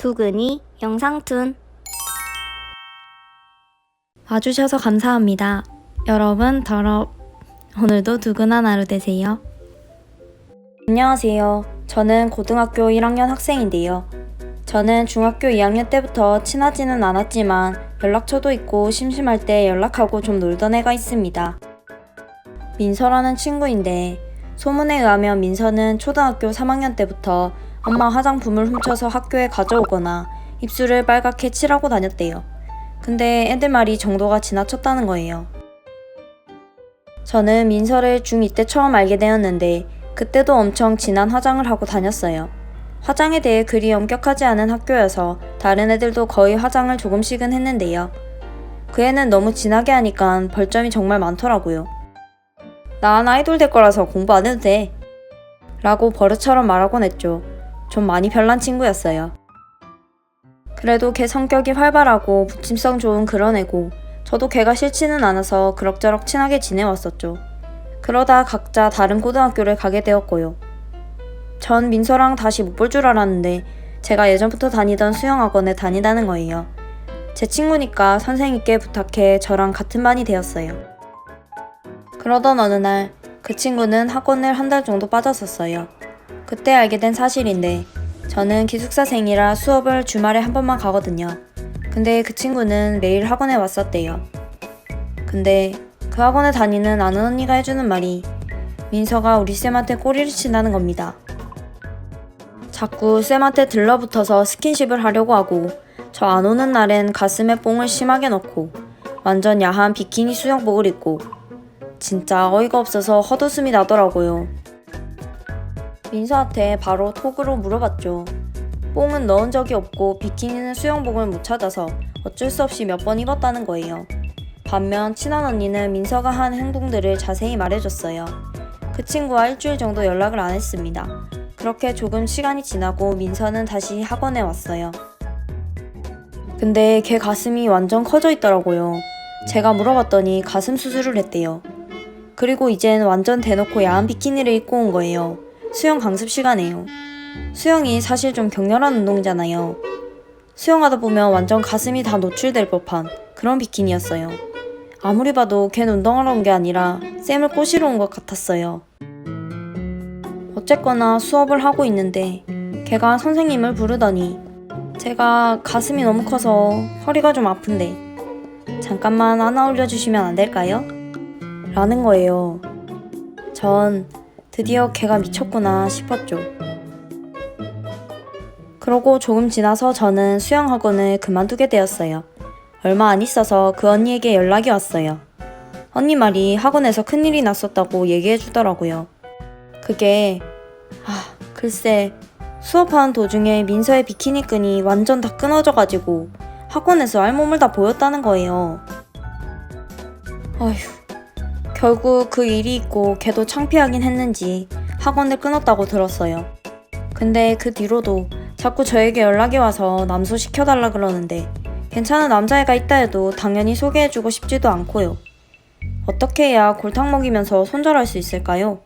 두근이 영상툰 와주셔서 감사합니다. 여러분 더럽 오늘도 두근한 하루 되세요. 안녕하세요. 저는 고등학교 1학년 학생인데요. 저는 중학교 2학년 때부터 친하지는 않았지만 연락처도 있고 심심할 때 연락하고 좀 놀던 애가 있습니다. 민서라는 친구인데 소문에 의하면 민서는 초등학교 3학년 때부터 엄마 화장품을 훔쳐서 학교에 가져오거나 입술을 빨갛게 칠하고 다녔대요. 근데 애들 말이 정도가 지나쳤다는 거예요. 저는 민서를 중2 때 처음 알게 되었는데 그때도 엄청 진한 화장을 하고 다녔어요. 화장에 대해 그리 엄격하지 않은 학교여서 다른 애들도 거의 화장을 조금씩은 했는데요. 그 애는 너무 진하게 하니까 벌점이 정말 많더라고요. 난 아이돌 될 거라서 공부 안 해도 돼. 라고 버릇처럼 말하곤 했죠. 좀 많이 별난 친구였어요. 그래도 걔 성격이 활발하고 부침성 좋은 그런 애고 저도 걔가 싫지는 않아서 그럭저럭 친하게 지내왔었죠. 그러다 각자 다른 고등학교를 가게 되었고요. 전 민서랑 다시 못 볼 줄 알았는데 제가 예전부터 다니던 수영학원에 다니다는 거예요. 제 친구니까 선생님께 부탁해 저랑 같은 반이 되었어요. 그러던 어느 날 그 친구는 학원을 한 달 정도 빠졌었어요. 그때 알게 된 사실인데 저는 기숙사생이라 수업을 주말에 한 번만 가거든요. 근데 그 친구는 매일 학원에 왔었대요. 근데 그 학원에 다니는 아는 언니가 해주는 말이 민서가 우리 쌤한테 꼬리를 친다는 겁니다. 자꾸 쌤한테 들러붙어서 스킨십을 하려고 하고 저 안 오는 날엔 가슴에 뽕을 심하게 넣고 완전 야한 비키니 수영복을 입고 진짜 어이가 없어서 헛웃음이 나더라고요. 민서한테 바로 톡으로 물어봤죠. 뽕은 넣은 적이 없고 비키니는 수영복을 못 찾아서 어쩔 수 없이 몇 번 입었다는 거예요. 반면 친한 언니는 민서가 한 행동들을 자세히 말해줬어요. 그 친구와 일주일 정도 연락을 안 했습니다. 그렇게 조금 시간이 지나고 민서는 다시 학원에 왔어요. 근데 걔 가슴이 완전 커져 있더라고요. 제가 물어봤더니 가슴 수술을 했대요. 그리고 이젠 완전 대놓고 야한 비키니를 입고 온 거예요. 수영 강습 시간에요. 수영이 사실 좀 격렬한 운동이잖아요. 수영하다 보면 완전 가슴이 다 노출될 법한 그런 비키니였어요. 아무리 봐도 걘 운동하러 온 게 아니라 쌤을 꼬시러 온 것 같았어요. 어쨌거나 수업을 하고 있는데 걔가 선생님을 부르더니 제가 가슴이 너무 커서 허리가 좀 아픈데 잠깐만 안아 올려주시면 안 될까요? 라는 거예요. 전 드디어 걔가 미쳤구나 싶었죠. 그러고 조금 지나서 저는 수영학원을 그만두게 되었어요. 얼마 안 있어서 그 언니에게 연락이 왔어요. 언니 말이 학원에서 큰일이 났었다고 얘기해 주더라고요. 그게, 아, 글쎄, 수업하는 도중에 민서의 비키니 끈이 완전 다 끊어져가지고 학원에서 알몸을 다 보였다는 거예요. 어휴, 결국 그 일이 있고 걔도 창피하긴 했는지 학원을 끊었다고 들었어요. 근데 그 뒤로도 자꾸 저에게 연락이 와서 남소 시켜달라 그러는데 괜찮은 남자애가 있다 해도 당연히 소개해주고 싶지도 않고요. 어떻게 해야 골탕 먹이면서 손절할 수 있을까요?